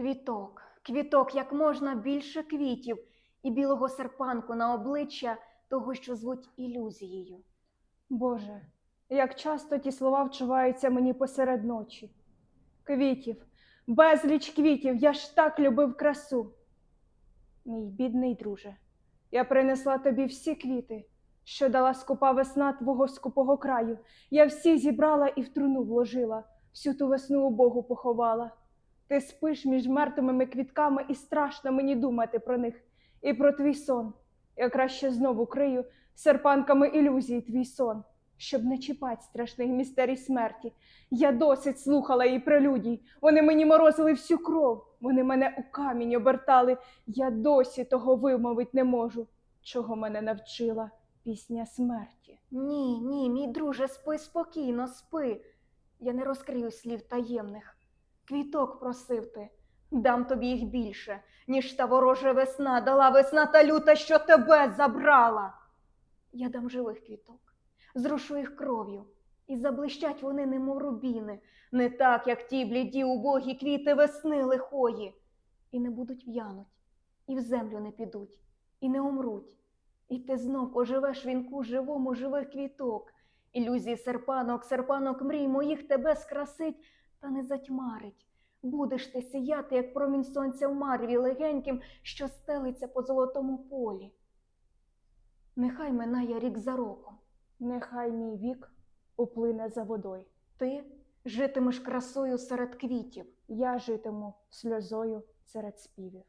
Квіток, квіток, як можна більше квітів, і білого серпанку на обличчя того, що звуть ілюзією. Боже, як часто ті слова вчуваються мені посеред ночі. Квітів, безліч квітів, я ж так любив красу. Мій бідний друже, я принесла тобі всі квіти, що дала скупа весна твого скупого краю. Я всі зібрала і в труну вложила, всю ту весну у Богу поховала. Ти спиш між мертвими квітками, і страшно мені думати про них і про твій сон. Я краще знову крию серпанками ілюзій твій сон, щоб не чіпать страшних містерій смерті. Я досить слухала її прелюдій. Вони мені морозили всю кров, вони мене у камінь обертали. Я досі того вимовить не можу, чого мене навчила пісня смерті. Ні, ні, мій друже, спи спокійно, спи. Я не розкрию слів таємних. Квіток просив ти, дам тобі їх більше, ніж та ворожа весна дала весна та люта, що тебе забрала. Я дам живих квіток, зрушу їх кров'ю, і заблищать вони, немов рубіни, не так, як ті бліді убогі квіти весни лихої, і не будуть в'януть, і в землю не підуть, і не умруть. І ти знов оживеш вінку живому живих квіток. Ілюзії серпанок, серпанок мрій моїх тебе скрасить та не затьмарить. Будеш ти сіяти, як промінь сонця в марві легеньким, що стелиться по золотому полі. Нехай минає рік за роком. Нехай мій вік уплине за водою. Ти житимеш красою серед квітів. Я житиму сльозою серед співів.